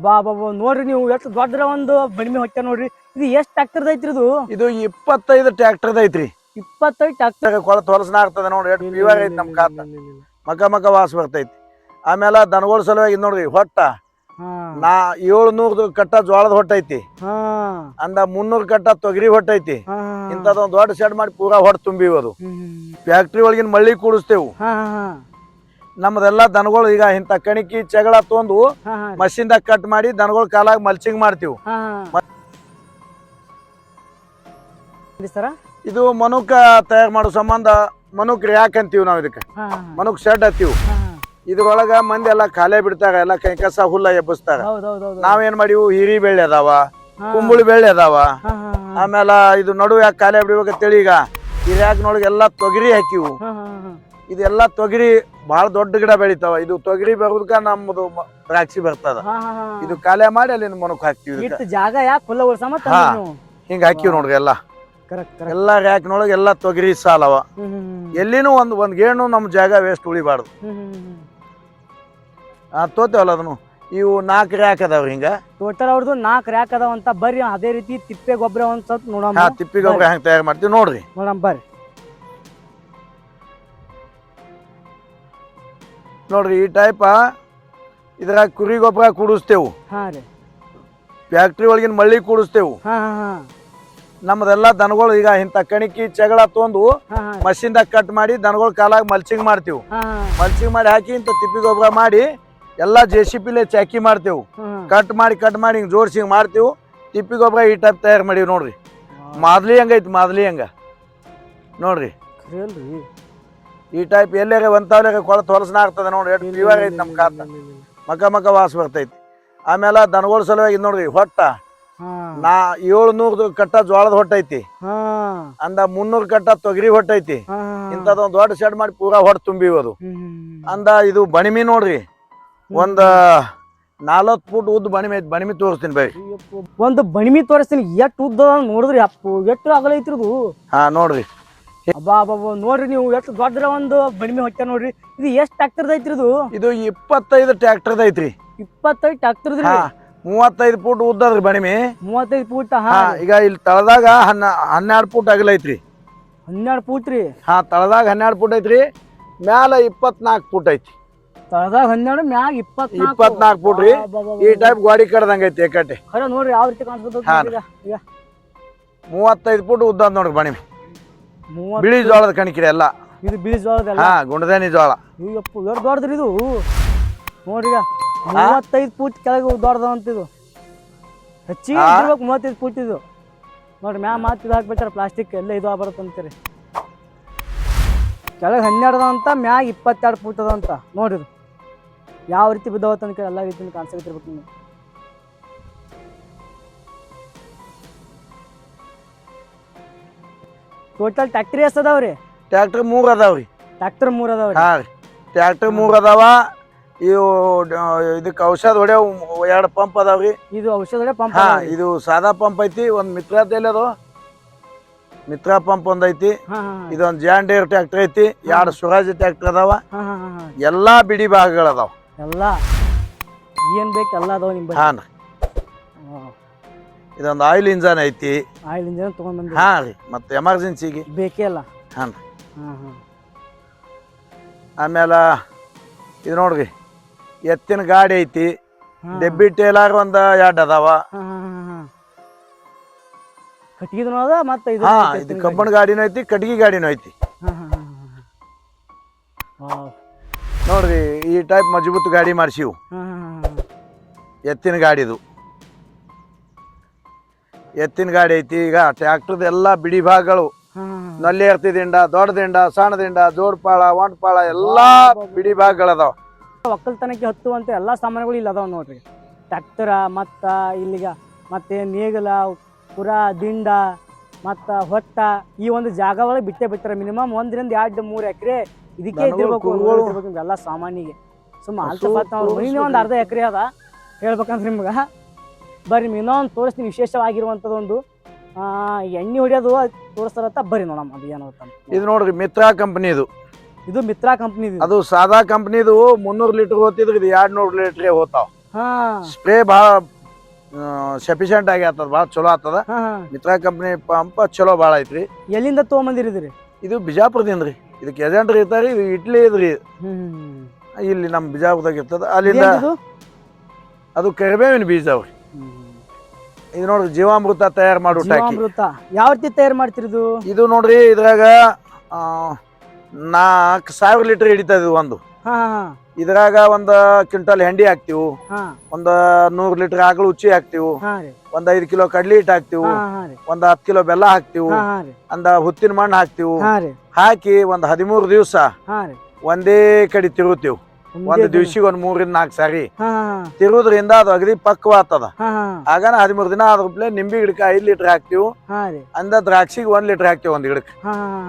ಅಬ್ಬಾ ಅಬ್ಬಾ ನೋಡ್ರಿ ನೀವು ಎಷ್ಟು ದೊಡ್ಡ ಒಂದು ಬಣಿಮೆ ಹೊಟ್ಟೆ ನೋಡ್ರಿ. ಇದು ಎಷ್ಟು ಟ್ರ್ಯಾಕ್ಟರ್ ಐತ್ರಿ ಇದು? ಇದು ಇಪ್ಪತ್ತೈದು ಟ್ರ್ಯಾಕ್ಟರ್ ಐತ್ರಿ. ಇಪ್ಪತ್ತೈದು ಟ್ರ್ಯಾಕ್ಟರ್ ಕೊಳತ್ ಹೊಲಸನ ಆಗ್ತದೆ ನೋಡ್ರಿ ಎಷ್ಟು ಇವಾಗ ಐತಿ ನಮ್ ಕಾತ. ಮಕ ಮಕ ವಾಸ ಬರ್ತೈತಿ. ಆಮೇಲೆ ದನಗೋಳ ಸಲುವಾಗಿ ನೋಡ್ರಿ ಹೊಟ್ಟ. ನಾ ಏಳ್ನೂರ್ ಕಟ್ಟ ಜೋಳದ ಹೊಟ್ಟೈತಿ ಅಂದ ಮುನ್ನೂರ್ ಕಟ್ಟ ತೊಗರಿ ಹೊಟ್ಟೈತಿ ಹಾ. ಇಂಥದೊಂದ್ ದೊಡ್ಡ ಶೆಡ್ ಮಾಡಿ ಪೂರಾ ಹೊಟ್ಟೆ ತುಂಬಿವದು. ಫ್ಯಾಕ್ಟ್ರಿ ಒಳಗಿನ ಮಳ್ಳಿ ಕೂಡಿಸ್ತೇವು. ನಮ್ದೆಲ್ಲ ದನಗಳು ಈಗ ಇಂತ ಕಣಿಕಿ ಚಗಳ ತೊಂದು ಮಷಿನ್ದಾಗ ಕಟ್ ಮಾಡಿ ದನಗಳ ಕಾಲಾಗ ಮಲ್ಚಿಂಗ್ ಮಾಡ್ತೀವಿ. ಇದು ಮನುಕ ತಯಾರು ಮಾಡೋ ಸಂಬಂಧ ಮನುಕ್ ರ್ಯಾಕ್ ಅಂತೀವಿ ನಾವು ಇದಕ್ಕೆ. ಮನುಕ್ ಶೆಡ್ ಹತ್ತೀವಿ ಇದ್ರೊಳಗ ಮಂದಿ ಎಲ್ಲ ಖಾಲಿ ಬಿಡ್ತಾರ ಎಲ್ಲ ಕೈ ಕಸ ಹುಲ್ಲ ಹೌದು ನಾವೇನ್ ಮಾಡಿವು? ಹಿರಿ ಬೆಳ್ಳಿ ಅದಾವ. ಕುಂಬಳಿ ಬೆಳ್ಳಿ ಅದಾವ. ಆಮೇಲೆ ಇದು ನಡುವೆ ಯಾಕೆ ಖಾಲಿ ಬಿಡ್ಬೇಕಂತೇಳಿ ಈಗ. ಹಿರಿಯಾಕ್ನೊಳಗೆ ಎಲ್ಲ ತೊಗರಿ ಹಾಕಿವು. ಇದೆಲ್ಲ ತೊಗರಿ ಬಹಳ ದೊಡ್ಡ ಗಿಡ ಬೆಳಿತಾವ. ಇದು ತೊಗರಿ ಬರೋದಕ್ಕ ನಮ್ಮದು ದ್ರಾಕ್ಷಿ ಬರ್ತದ. ಇದು ಖಾಲಿ ಮಾಡಿ ಅಲ್ಲಿ ಮನಕ್ ಹಾಕ್ತಿವಿ ಜಾಗ ಯಾಕೆ ಕುಲ್ಲ ಹಿಂಗ ಹಾಕಿವ್ ನೋಡ್ರಿ ಎಲ್ಲ. ಎಲ್ಲ ರ್ಯಾಕ್ನೊಳಗೆ ಎಲ್ಲ ತೊಗರಿ ಸಾಲವ. ಎಲ್ಲಿನೂ ಒಂದ್ ಒಂದ್ ಗೇಣು ನಮ್ ಜಾಗ ವೇಸ್ಟ್ ಉಳಿಬಾರ್ದು. ತೋತೇವಲ್ಲ ಅದನ್ನು? ಇವು ನಾಲ್ಕು ರ್ಯಾಕ್ ಅದಾವ್ರಿ ಹಿಂಗ. ಟೋಟಲ್ ಅವ್ರದ್ದು ನಾಲ್ಕು ರ್ಯಾಕ್ ಅದಾವ ಅಂತ ಬರ್ರಿ. ಅದೇ ರೀತಿ ತಿಪ್ಪೆ ಗೊಬ್ಬರ ಒಂದ್ ಸ್ವಲ್ಪ ಹಾ ತಿಪ್ಪಿ ಗೊಬ್ಬರ ಹೆಂಗ್ ತಯಾರು ಮಾಡ್ತೀವಿ ನೋಡ್ರಿ. ನೋಡಮ್ಮ ಬರ್ರಿ. ನೋಡ್ರಿ ಈ ಟೈಪ ಇದ್ರಾಗ ಕುರಿ ಗೊಬ್ಬರ ಕೂಡಿಸ್ತೇವು. ಹಾ ರೀ. ಫ್ಯಾಕ್ಟ್ರಿ ಒಳಗಿನ ಮಳ್ಳಿ ಕೂಡಿಸ್ತೇವು. ಹಾ ಹಾ ಹಾ. ನಮ್ದೆಲ್ಲ ದನಗಳು ಈಗ ಇಂಥ ಕಣಿಕಿ ಚಗಳ ತೊಂದು ಹಾ ಹಾ. ಮಷಿನ್ದಾಗ ಕಟ್ ಮಾಡಿ ದನಗಳ ಕಾಲಾಗ ಮಲ್ಚಿಂಗ್ ಮಾಡ್ತೀವಿ. ಹಾ ಮಲ್ಚಿಂಗ್ ಮಾಡಿ ಹಾಕಿ ಇಂತ ತಿಪ್ಪಿ ಗೊಬ್ಬರ ಮಾಡಿ ಎಲ್ಲ ಜೆ ಸಿ ಪಿಲೆ ಚಾಕಿ ಮಾಡ್ತೇವು. ಕಟ್ ಮಾಡಿ ಕಟ್ ಮಾಡಿ ಹಿಂಗೆ ಜೋಡಿಸಿ ಹಿಂಗೆ ಮಾಡ್ತೀವಿ. ತಿಪ್ಪಿ ಗೊಬ್ಬರ ಈ ಟೈಪ್ ತಯಾರು ಮಾಡೀವಿ ನೋಡ್ರಿ. ಮಾದಲಿ ಹಂಗೈತಿ ಮಾದಲಿ ಹಂಗ. ನೋಡ್ರಿ. ಈ ಟೈಪ್ ಎಲ್ಲೇ ಒಂತಾವ್ಲಾರ ಕೊಳತ್ ಹೊಲಸನ ಆಗ್ತದೆ ನೋಡಿ ಎಷ್ಟು ಪ್ಯೂರ್ ಐತಿ ನಮ್ಮ ಕಾತ. ಮಕ ಮಕ ವಾಸ ಬರ್ತೈತಿ. ಆಮೇಲೆ ದನಗಳ ಸಲುವಾಗಿ ಇದ್ ನೋಡ್ರಿ ಹೊಟ್ಟ. ನಾ ಏಳು ಏಳ್ನೂರ್ ಕಟ್ಟ ಜೋಳದ ಹೊಟ್ಟೈತಿ. ಅಂದ ಮುನ್ನೂರು ಕಟ್ಟ ತೊಗರಿ ಹೊಟ್ಟೈತಿ. ಇಂಥದೊಂದ್ ದೊಡ್ಡ ಶೆಡ್ ಮಾಡಿ ಪೂರಾ ಹೊಟ್ಟು ತುಂಬಿವದು. ಅಂದ ಇದು ಬಣಿಮಿ ನೋಡ್ರಿ. ಒಂದ ನಾಲ್ಕು ಫೂಟ್ ಉದ್ದ ಬಣಿಮೆ ಐತಿ ಬಣಿಮಿ ತೋರಿಸ್ತೀನಿ ಬೈ. ಒಂದು ಬಣಿಮಿ ತೋರಿಸ್ತೀನಿ ಎಷ್ಟು ಉದ್ದ ನೋಡಿದ್ರಿ ಅಪ್ಪು. ಎಷ್ಟು ಅಗಲೈತ್ರಿದು ಹಾ ನೋಡ್ರಿ. ಅಬ್ಬಾ ಅಬ್ಬಾ ನೋಡ್ರಿ ನೀವು ಎಷ್ಟು ದೊಡ್ಡ ಒಂದು ಬಣಿಮೆ ಹೊಟ್ಟೆ ನೋಡ್ರಿ. ಇದು ಎಷ್ಟು ಟ್ರ್ಯಾಕ್ಟರ್ ಐತ್ರಿ ಇದು? ಇದು ಇಪ್ಪತ್ತೈದು ಟ್ರ್ಯಾಕ್ಟರ್ ಐತ್ರಿ. ಇಪ್ಪತ್ತೈದು ಟ್ರ್ಯಾಕ್ಟರ್ ಮೂವತ್ತೈದು ಫೂಟ್ ಉದ್ದದ್ರಿ ಬಣಿಮಿ. ಮೂವತ್ತೈದು ಫೂಟ್ ಹಾ. ಈಗ ಇಲ್ಲಿ ತಳದಾಗ ಹನ್ನ ಹನ್ನೆರಡು ಫೂಟ್ ಅಗಲ ಐತ್ರಿ. ಹನ್ನೆರಡು ಫೂಟ್ ರೀ? ಹಾ ತಳದಾಗ ಹನ್ನೆರಡು ಫೂಟ್ ಐತ್ರಿ ಮ್ಯಾಲ ಇಪ್ಪತ್ನಾಲ್ಕು ಫೂಟ್ ಐತಿ ತಳದಾಗ ಹನ್ನೆರಡು ಮ್ಯಾಗ ಇಪ್ಪತ್ ಇಪ್ಪತ್ನಾಲ್ಕು ಫೂಟ್ ರೀ. ಈ ಟೈಪ್ ಗಾಡಿ ಕಡ್ದಂಗ ಐತಿ ಏಕಟ್ಟೆ ನೋಡ್ರಿ ಯಾವ ರೀತಿ ಕಾಣಿಸ್ತದ ಮೂವತ್ತೈದು ಫೂಟ್ ಉದ್ದ ನೋಡ್ರಿ ಬಣಿಮಿ. ಮೂವತ್ತು ಬಿಳಿ ಜೋಳದ ಕಣಿಕಿರಿ ಎಲ್ಲ. ಇದು ಬಿಳಿ ಜೋಳದಲ್ಲ ಹಾ ಗುಂಡದಾನಿ ಜೋಳ ಅಯ್ಯಪ್ಪ ಎಷ್ಟು ದೊಡ್ಡದ್ರಿ ಇದು. ನೋಡ್ರಿ ಮೂವತ್ತೈದು ಫೂಟ್ ಕೆಳಗೆ ದೊಡ್ಡದ ಅಂತ ಇದು. ಹೆಚ್ಚಿಗೆ ಆ? ಇರ್ಬೇಕು ಮೂವತ್ತೈದು ಫೂಟ್ ಇದು. ನೋಡ್ರಿ ಮ್ಯಾ ಮಾತು ಇದು ಹಾಕ್ಬೇಕಾರೆ ಪ್ಲಾಸ್ಟಿಕ್ ಎಲ್ಲ ಇದು ಆಗ್ಬರುತ್ತೆ ಅಂತೀರಿ ಕೆಳಗೆ ಹನ್ನೆರಡು ಅಂತ ಮ್ಯಾಗ ಇಪ್ಪತ್ತೆರಡು ಫೂಟ್ ಅದ ಅಂತ ನೋಡಿರಿ ಯಾವ ರೀತಿ ಬಿದ್ದಾವತ್ತಂತ ಎಲ್ಲ ರೀತಿ ಕಾಣಿಸ್ತಿರ್ಬೇಕು ನಿಮ್ಗೆ. ಟೋಟಲ್ ಟ್ಯಾಕ್ಟ್ರಿ ಎಷ್ಟು ಅದಾವ್ರಿ ಟ್ರ್ಯಾಕ್ಟರ್ ಮೂರ್ ರೀ. ಟ್ಯಾಕ್ಟರ್ ಮೂರ್ ಅದಾವ ಹಾ ರೀ. ಟ್ರ್ಯಾಕ್ಟರ್ ಮೂರ್ ಅದಾವ. ಇವು ಡ- ಇದಕ್ಕೆ ಔಷಧ ಹೊಡ್ಯಾವ ಎರಡು ಪಂಪ್ ಅದಾವ್ರಿ ಇದು ಔಷಧ ಪಂಪ್ ಹಾ ಇದು ಸಾದಾ ಪಂಪ್ ಐತಿ. ಒಂದು ಮಿತ್ರ ಎಲ್ಲಿ ಅದು ಮಿತ್ರ ಪಂಪ್ ಒಂದ್ ಐತಿ. ಇದೊಂದು ಜಾನ್ ಜಾಂಡೇರ್ ಟ್ರ್ಯಾಕ್ಟರ್ ಐತಿ. ಎರಡು ಸ್ವರಾಜ್ ಟ್ರ್ಯಾಕ್ಟರ್ ಅದಾವ. ಎಲ್ಲಾ ಬಿಡಿ ಭಾಗಗಳು ಅದಾವ. ಎಲ್ಲ. ಏನ್ ಬೇಕು ಎಲ್ಲ ಅದಾವ ನಿಮ್ ಹಾ ರೀ. ಇದೊಂದು ಆಯಿಲ್ ಇಂಜನ್ ಐತಿ. ಆಯಿಲ್ ಇಂಜನ್ ತಗೊಂಡ್ ಬಂದ್ರಿ ಹಾ ರೀ ಮತ್ತೆ ಎಮರ್ಜೆನ್ಸಿಗೆ ಬೇಕೇ ಅಲ್ಲ ಹಾ ರೀ. ಹಾ ಹಾ. ಆಮೇಲೆ ಇದು ನೋಡ್ರಿ ಎತ್ತಿನ ಗಾಡಿ ಐತಿ. ಡೆಬಿ ಡೆಬ್ಬಿ ಟೇಲರ್ ಒಂದ್ ಎರಡು ಅದಾವ. ಅದ ಮತ್ತೆ ಇದು ಹಾ ಇದು ಕಬ್ಬಣ ಗಾಡಿನೂ ಐತಿ ಕಟ್ಗಿ ಗಾಡಿನೂ ಐತಿ. ನೋಡ್ರಿ ಈ ಟೈಪ್ ಮಜಬೂತ್ ಗಾಡಿ ಮಾಡ್ಸಿವು. ಎತ್ತಿನ ಗಾಡಿದು. ಎತ್ತಿನ ಗಾಡಿ ಐತಿ. ಈಗ ಟ್ರ್ಯಾಕ್ಟರ್ದ ಎಲ್ಲ ಬಿಡಿ ಭಾಗಗಳು. ನಲ್ಲಿ ದಿಂಡ ದೊಡ್ಡ ದಿಂಡ ಸಣ್ಣ ದಿಂಡ ಜೋಡ್ಪಾಳ ಒಂಟ್ಪಾಳ ಎಲ್ಲಾ ಬಿಡಿ ಭಾಗಗಳದಾವ. ಒಕ್ಕಲ್ತನಕ್ಕೆ ಹತ್ತುವಂತ ಎಲ್ಲಾ ಸಾಮಾನುಗಳು ಇಲ್ಲಿ ಅದಾವ ನೋಡ್ರಿ. ಟ್ರ್ಯಾಕ್ಟರ ಮತ್ತ ಇಲ್ಲಿಗ ಮತ್ತೆ ನೇಗಲ ಪುರ ದಿಂಡ ಮತ್ತ ಹೊಟ್ಟ ಈ ಒಂದು ಜಾಗ ಒಳಗೆ ಬಿಟ್ಟೆ ಬಿಟ್ಟಾರ ಮಿನಿಮಮ್ ಒಂದರಿಂದ ಎರಡು ಮೂರು ಎಕರೆ ಇದಕ್ಕೆ ಇದ್ದಿರ್ಬೇಕು ಎಲ್ಲ ಸಾಮಾನಿಗೆ. ಸುಮ್ಮ ಮನಿನೇ ಒಂದು ಅರ್ಧ ಎಕರೆ ಅದ. ಹೇಳ್ಬೇಕಂದ್ರೆ ನಿಮ್ಗೆ. ಬರ್ರಿ ಇನ್ನೊಂದು ತೋರಿಸ್ತೀನಿ ವಿಶೇಷವಾಗಿರುವಂಥದ್ದು ಒಂದು ಆ, ಎಣ್ಣೆ ಹೊಡೆಯೋದು ತೋರಿಸ್ತಾರತ್ತ ಬರ್ರಿ ನೋಡಮ್ಮ ಅದು ಏನೋ ಅಂತ. ಇದು ನೋಡ್ರಿ ಮಿತ್ರಾ ಕಂಪ್ನಿದು ಇದು. ಮಿತ್ರಾ ಕಂಪ್ನಿ ಅದು ಸಾದಾ ಕಂಪ್ನಿದು ಮುನ್ನೂರು ಲೀಟರ್ ಹೋತಿದ್ರು ಇದು ಎರಡು ನೂರು ಲೀಟರ್ ಹೋತಾವ ಹಾ. ಸ್ಪ್ರೇ ಭಾಳ ಸಫಿಶಿಯಂಟ್ ಆಗಿ ಆತದ ಭಾಳ ಚಲೋ ಆಗ್ತದ. ಮಿತ್ರಾ ಕಂಪ್ನಿ ಪಂಪ್ ಚಲೋ ಭಾಳ ಐತ್ರಿ. ಎಲ್ಲಿಂದ ತೊಗೊಂಬಂದಿರಿದ್ರಿ? ಇದು ಬಿಜಾಪುರದಿಂದ ರೀ. ಇದಕ್ಕೆ ಏಜೆಂಟ್ ಇರ್ತಾರೆ ಇದು ಇಟ್ಲಿ ಇದ್ರಿ. ಇಲ್ಲಿ ನಮ್ಮ ಬಿಜಾಪುರದಾಗ ಇರ್ತದ ಅಲ್ಲಿಂದ ಅದು ಕರಿಬೇವಿನ ಬೀಜ ಅವ್ರಿ. ಇದು ನೋಡ್ರಿ ಜೀವಾಮೃತ ತಯಾರು ಮಾಡು ಟಾಕಿ. ಜೀವಾಮೃತ. ಯಾವ ರೀತಿ ತಯಾರು ಮಾಡ್ತಿರೋದು? ಇದು ನೋಡ್ರಿ ಇದ್ರಾಗ ಆ, ನಾಲ್ಕು ಸಾವಿರ ಲೀಟರ್ ಹಿಡಿತದ ಇದು ಒಂದು. ಹಾ ಹಾ ಇದ್ರಾಗ ಒಂದ್ ಕ್ವಿಂಟಲ್ ಹೆಂಡಿ ಹಾಕ್ತಿವು. ಹಾ. ಒಂದ್ ನೂರ್ ಲೀಟರ್ ಆಕಳು ಉಚ್ಚಿ ಹಾಕ್ತಿವು. ಹಾ ರೀ. ಒಂದ್ ಐದ್ ಕಿಲೋ ಕಡ್ಲಿ ಹಿಟ್ಟು ಹಾಕ್ತಿವು. ಹಾ ಹಾ ರೀ. ಒಂದ್ ಹತ್ತು ಕಿಲೋ ಬೆಲ್ಲ ಹಾಕ್ತಿವು. ಹಾ ಹಾ ರೀ. ಅಂದ ಹುತ್ತಿನ ಮಣ್ಣು ಹಾಕ್ತಿವು. ಹಾ ರೀ. ಹಾಕಿ ಒಂದ್ ಹದಿಮೂರು ದಿವಸ ಹಾ ರೀ. ಒಂದೇ ಕಡೆ ತಿರುಗುತ್ತೀವ್ ಒಂದೇ. ದಿವ್ಸಿಗೆ ಒಂದ್ ಮೂರಿಂದ ನಾಲ್ಕು ಸಾರಿ. ತಿರುವುದ್ರಿಂದ ಅದು ಅಗದಿ ಪಕ್ವ ಆತದ ಆಗನ ಹದಿಮೂರ್ ದಿನ ಅದ್ರ ಪ್ಲೇ ನಿಂಬೆ ಗಿಡಕ್ಕೆ ಐದ್ ಲೀಟರ್ ಹಾಕ್ತಿವು. ಅಂದ ದ್ರಾಕ್ಷಿಗೆ ಒಂದ್ ಲೀಟರ್ ಹಾಕ್ತಿವಿ ಒಂದ್ ಗಿಡಕ್ಕೆ.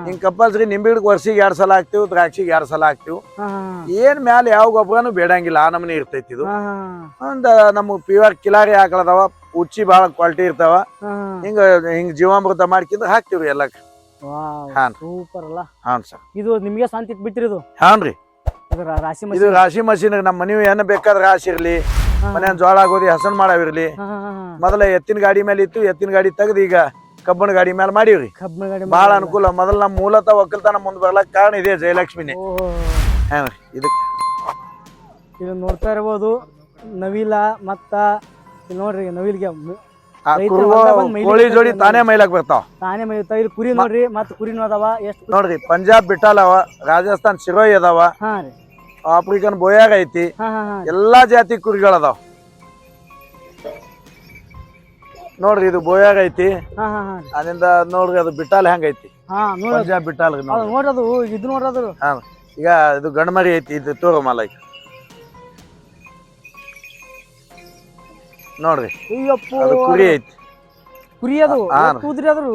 ಹಿಂಗ್ ಕಂಪಲ್ಸರಿ ನಿಂಬೆ ಗಿಡಕ್ಕೆ ವರ್ಷಿಗೆ ಎರಡ್ ಸಲ ಹಾಕ್ತಿವಿ ದ್ರಾಕ್ಷಿಗೆ ಎರಡ್ ಸಲ ಹಾಕ್ತಿವಿ. ಏನ್ ಮ್ಯಾಲ ಯಾವ ಗೊಬ್ಬರನು ಬೇಡಂಗಿಲ್ಲ ಆ ನಮನಿ ಇರ್ತೈತಿ ಇದು. ಒಂದ್ ನಮ್ಮ ಪ್ಯೂರ್ ಕಿಲಾರಿ ಹಾಕಳದವ ಉಚ್ಚಿ ಬಹಳ ಕ್ವಾಲಿಟಿ ಇರ್ತಾವ. ಹಿಂಗ ಹಿಂಗ್ ಜೀವಾಮೃತ ಮಾಡ್ಕಿಂದ ಹಾಕ್ತಿವ್ರಿ ಎಲ್ಲಾ ಹಾನ್. ಸೂಪರ್ ಅಲ್ಲ. ಹಾನ್ ಸರ್. ಇದು ನಿಮ್ಗೆ ಶಾಂತಿ ಬಿಟ್ರಿ ಇದು? ಹಾನ್ರಿ. ಇದು ರಾ- ರಾಶಿ ಇದು ಮಷೀನ್. ರಾಶಿ ಮಷೀನ್ ನಮ್ಮ ಮನಿ ಏನ್ ಬೇಕಾದ್ರೆ ರಾಶಿ ಇರ್ಲಿ. ಮನೆ ಜೋಳ ಆಗೋದಿ ಹಸನ್ ಮಾಡಾವಿರ್ಲಿ. ಮೊದಲ ಎತ್ತಿನ ಗಾಡಿ ಮೇಲೆ ಇತ್ತು ಎತ್ತಿನ ಗಾಡಿ ತೆಗ್ದು ಈಗ ಕಬ್ಬನ ಗಾಡಿ ಮೇಲೆ ಮಾಡೀವ್ರಿ. ಕಬ್ಬಿಣ ಗಾಡಿ ಬಹಳ ಅನುಕೂಲ. ಮೊದಲ ನಮ್ಮ ಮೂಲತ ಒಕ್ಕಲ್ತನ ಮುಂದ್ ಬರ್ಲಕ್ ಕಾರಣ ಇದೆ ಜಯಲಕ್ಷ್ಮಿನೇ. ಓಹೋ. ರೀ ಇದಕ್ ಇದು ನೋಡ್ತಾ ಇರ್ಬೋದು ನವಿಲ ಮತ್ತ ಇಲ್ಲಿ ನೋಡ್ರಿ ನವಿಲ್ಗೆ ಮ- ಆ ರೈತರ ಕುರುಗೋ ಹೊಲ್ದಾಗ ಬಂದ್ ಮೈಲಿಗೆ ಕೋಳಿ ಜೋಡಿ ತಾನೇ ಮೈಲಾಕ್ ಬರ್ತಾವ. ತಾನೇ ಮೇಯ್ತಾ ಇಲ್ಲಿ ಕುರಿ ನೋಡ್ರಿ ಮತ್ತ್ ಕುರಿನೂ ಅದಾವ ಎಷ್ಟು ನೋಡ್ರಿ ಪಂಜಾಬ್ ಬಿಟ್ಟಲ್ ಅವ ರಾಜಸ್ಥಾನ್ ಶಿರೋಯಿ ಅದಾವ ಹಾ ರೀ. ಆಫ್ರಿಕನ್ ಬೋಯಾಗ ಐತಿ ಹಾ ಹಾ ಹಾ ಎಲ್ಲಾ ಜಾತಿ ಕುರಿಗಳದಾವ. ನೋಡ್ರಿ ಇದು ಬೋಯಾಗ ಐತಿ ಹಾ ಹಾ ಹಾ ರೀ. ಅಲ್ಲಿಂದ ನೋಡ್ರಿ ಅದು ಬಿಟ್ಟಾಲ್ ಹೆಂಗ್ ಐತಿ? ಹಾ ಪಂಜಾಬ್ ಬಿಟ್ಟಾಲ್ ಅದು ನೋಡ್ರಿ. ಅದು ಇದು ನೋಡ್ರದು ಹಾ ಈಗ ಇದು ಗಂಡ್ಮರಿ ಐತಿ ಇದು ತೋರಮಲ್ಲ ಈಗ ನೋಡ್ರಿ. ಅಯ್ಯಪ್ಪೋ. ಅದು ಕುರಿ ಐತಿ. ಕುರಿ ಅದು? ಹಾ. ತೂದ್ರಿ ಅದ್ರು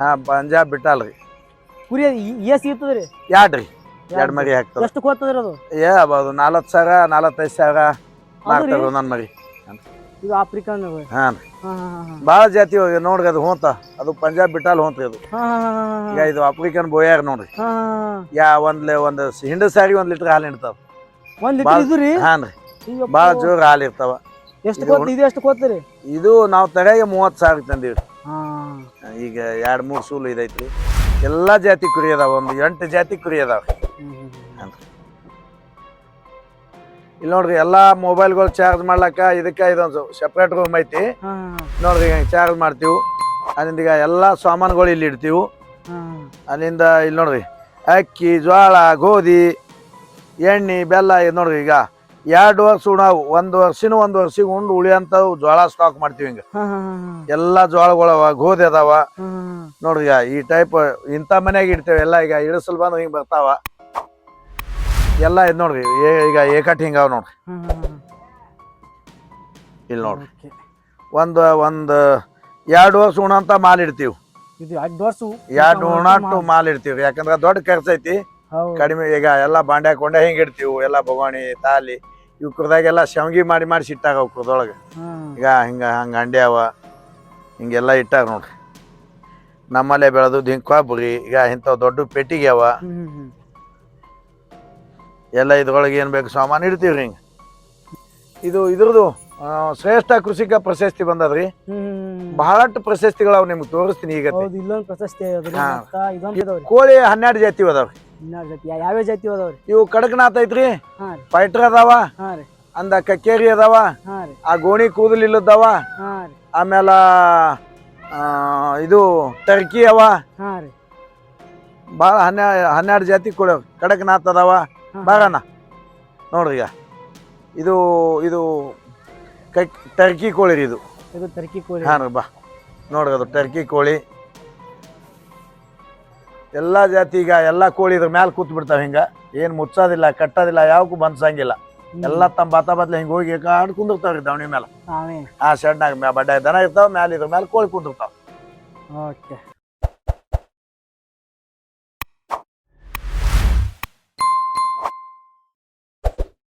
ಹಾ ಪಂಜಾಬ್ ಬಿಟ್ಟಲ್ರಿ ಕುರಿ ಎಸ್ ಇರ್ತದ್ರಿ? ಯಾಡ್ರಿ ಎರಡ್ ಮರಿ ಹಾಕ್ತದ. ಎಷ್ಟು ಕೋತದ್ರಿ ಅದು? ಏ ಅದು ನಾಲ್ಕು ಸಾವಿರ ನಾಲ್ಕೈದು ಸಾವಿರ ಮಾಡ್ತಾರ ಒಂದೊಂದ್ ಮರಿ. ಇದು ಆಫ್ರಿಕನ್ ಅದು. ಹಾ ಹಾ ಹಾ ಹಾ ಭಾಳ ಜಾತಿ ಹೋಗಿ ನೋಡ್ರಿ ಅದು ಹೋಂತ. ಅದು ಪಂಜಾಬ್ ಬಿಟ್ಟಾಲ್ ಹೋಂತ್ರಿ ಅದು. ಹಾ ಹಾ ಹಾ ಹಾ ಈಗ ಇದು ಆಫ್ರಿಕನ್ ಬೋಯಾರ್ ನೋಡ್ರಿ. ಹಾ ಯಾ ಒಂದ್ ಒಂದು ಹಿಂಡ ಸಾರಿ ಒಂದ್ ಲೀಟರ್ ಹಾಲು ಇಡ್ತಾವ ಒಂದ್ ಲೀಟರ್ ಬಾಳ್- ರೀ ಹಾನ್ ರೀ. ಅಯ್ಯಪ್ಪೋ. ಭಾಳ ಜೋರ್ ಹಾಲು ಇರ್ತಾವ. ಎಷ್ಟು ಇದು ಕೋತ್ ಇದು ಎಷ್ಟು ಕೋತ್ರಿ ಇದು ನಾವು ತಡೆಗೆ ಮೂವತ್ತು ಸಾವಿರ ತಂದೀವಿ. ಹಾ. ಈಗ ಎರಡ್ ಮೂರ್ ಸೂಲು ಇದೈತ್ರಿ. ಎಲ್ಲ ಜಾತಿ ಕುರಿ ಅದಾವ ಒಂದು ಎಂಟು ಜಾತಿ ಕುರಿ ಅದಾವ. ಇಲ್ಲಿ ನೋಡ್ರಿ ಎಲ್ಲಾ ಮೊಬೈಲ್ಗಳು ಚಾರ್ಜ್ ಮಾಡ್ಲಕ್ಕ ಇದಕ್ಕ ಇದೊಂದು ಸೆಪ್ರೇಟ್ ರೂಮ್ ಐತಿ. ನೋಡ್ರಿ ಚಾರ್ಜ್ ಮಾಡ್ತೀವಿ. ಅಲ್ಲಿಂದ ಈಗ ಎಲ್ಲಾ ಸಾಮಾನುಗಳು ಇಲ್ಲಿ ಇಡ್ತೀವಿ. ಅಲ್ಲಿಂದ ಇಲ್ಲಿ ನೋಡ್ರಿ ಅಕ್ಕಿ ಜೋಳ ಗೋಧಿ ಎಣ್ಣೆ ಬೆಲ್ಲ ಇದು ನೋಡ್ರಿ ಈಗ. ಎರಡು ವರ್ಷ ಉಣಾವು ಒಂದು ವರ್ಷಿನ ಒಂದು ವರ್ಷಿಗೆ ಉಂಡು ಉಳಿಯಂತ ಜೋಳ ಸ್ಟಾಕ್ ಮಾಡ್ತೀವಿ ಹಿಂಗ. ಎಲ್ಲಾ ಜೋಳಗಳು ಅವ ಗೋಧಿ ಅದಾವ. ನೋಡ್ರಿ ಈಗ ಈ ಟೈಪ್ ಇಂಥ ಮನ್ಯಾಗ ಇಡ್ತೇವೆ ಎಲ್ಲ ಈಗ ಇಳಿಸಲ್ ಬಂದು ಹಿಂಗೆ ಬರ್ತಾವ. ಎಲ್ಲ ಇದು ನೋಡ್ರಿ ಏ- ಈಗ ಏಕಟ್ ಹಿಂಗಾವ ನೋಡ್ರಿ. ಇಲ್ಲಿ ನೋಡ್ರಿ. ಒಂದು ಒಂದು ಎರಡು ವರ್ಷ ಉಣಂತ ಮಾಲ್ ಇಡ್ತೀವಿ. ಇದು ಎರಡು ವರ್ಷ ಎರಡು ಉಣಾಟು ಮಾಲ್. ಇಡ್ತೀವಿ ಯಾಕಂದ್ರೆ ದೊಡ್ಡ ಖರ್ಚು ಐತಿ. ಕಡಿಮೆ ಈಗ ಎಲ್ಲ ಬಾಂಡೆ ಕೊಂಡೆ ಹಿಂಗೆ ಇಡ್ತೀವಿ? ಎಲ್ಲ ಬೊಗಾಣಿ ತಾಲಿ ಇವ್ ಕುರ್ದಾಗೆಲ್ಲ ಶಾವ್ಗಿ ಮಾಡಿ ಮಾಡಿ ಸಿಟ್ಟಾಗ ಅವು ಕುರ್ದೊಳಗೆ ಈಗ ಹಿಂಗ ಹಂಗೆ ಅಂಡೆ ಅವ ಹಿಂಗೆಲ್ಲ ಇಟ್ಟಾರ ನೋಡ್ರಿ. ನಮ್ಮಲ್ಲೇ ಬೆಳೆದು ದಿಂಕ್ವಾ ಕೊಬ್ಬರಿ ಈಗ ಇಂಥವು ದೊಡ್ಡ ಪೆಟ್ಟಿಗೆ ಅವ. ಎಲ್ಲ ಇದ್ರೊಳಗೆ ಏನು ಬೇಕು ಸಾಮಾನು ಇಡ್ತೀವ್ರಿ ಹಿಂಗೆ? ಇದು ಇದ್ರದ್ದು ಶ್ರೇಷ್ಠ ಕೃಷಿಕ ಪ್ರಶಸ್ತಿ ಬಂದದ್ರಿ. ಬಹಳಷ್ಟು ಅವ್ ನಿಮ್ಗೆ ತೋರಿಸ್ತೀನಿ ಈಗ. ಪ್ರಶಸ್ತಿ ಕೋಳಿ ಹನ್ನೆರಡು ಜಾತಿ ಅದಾವ್ರಿ. ಇನ್ನಾರು ಜಾತಿ. ಯಾ- ಯಾವ್ಯಾವ ಜಾತಿ ಅದಾವ್ರಿ ಇವು ಕಡಕ್ನಾಥ್ ಐತ್ರಿ. ಹಾ ರೀ. ಫೈಟರ್ ಅದಾವ. ಹಾ ರೀ. ಅಂದ ಕಕ್ಕೇರಿ ಅದಾವ. ಹಾ ರೀ. ಆ ಗೋಣಿ ಕೂದಲು ಇಲ್ಲದವ. ಹಾ ರೀ. ಆಮೇಲೆ ಆ, ಇದು ಟರ್ಕಿ ಅವ. ಹಾ ರೀ. ಭಾಳ ಹನ್ನೆ ಹನ್ನೆರಡು ಜಾತಿ ಕೊಡ ಕಡಕ್ನಾಥ್ ಅದಾವ. ಬಾರಣ ನೋಡ್ರಿ ಈಗ. ಇದು ಇದು ಕಕ್ ಟರ್ಕಿ ಕೋಳಿ ರೀ ಇದು. ಇದು ಟರ್ಕಿ ಕೋಳಿ. ಹಾಂ ರೀ ಬಾ. ನೋಡ್ರಿ ಅದು ಟರ್ಕಿ ಕೋಳಿ. ಎಲ್ಲ ಜಾತಿ ಈಗ ಎಲ್ಲ ಕೋಳಿ ಇದ್ರ ಮ್ಯಾಲೆ ಕೂತ್ ಬಿಡ್ತಾವೆ ಹಿಂಗ. ಏನು ಮುಚ್ಚೋದಿಲ್ಲ ಕಟ್ಟೋದಿಲ್ಲ ಯಾವಕ್ಕೂ ಬಂದ್ಸಂಗಿಲ್ಲ. ಎಲ್ಲ ತಮ್ಮ ಬಾತ ಬದ್ಲ ಹಿಂಗೆ ಹೋಗಿ ಕಾಡ್ ಕುಂದಿರ್ತಾವ್ರಿ ದವಣಿ ಮೇಲೆ ಆ ಶೆಡ್ನಾಗ ಬಡ್ಡ ದನ ಇರ್ತಾವ ಮ್ಯಾಲ ಇದ್ರ ಮ್ಯಾಲ ಕೋಳಿ ಕುಂದಿರ್ತಾವ. ಓಕೆ.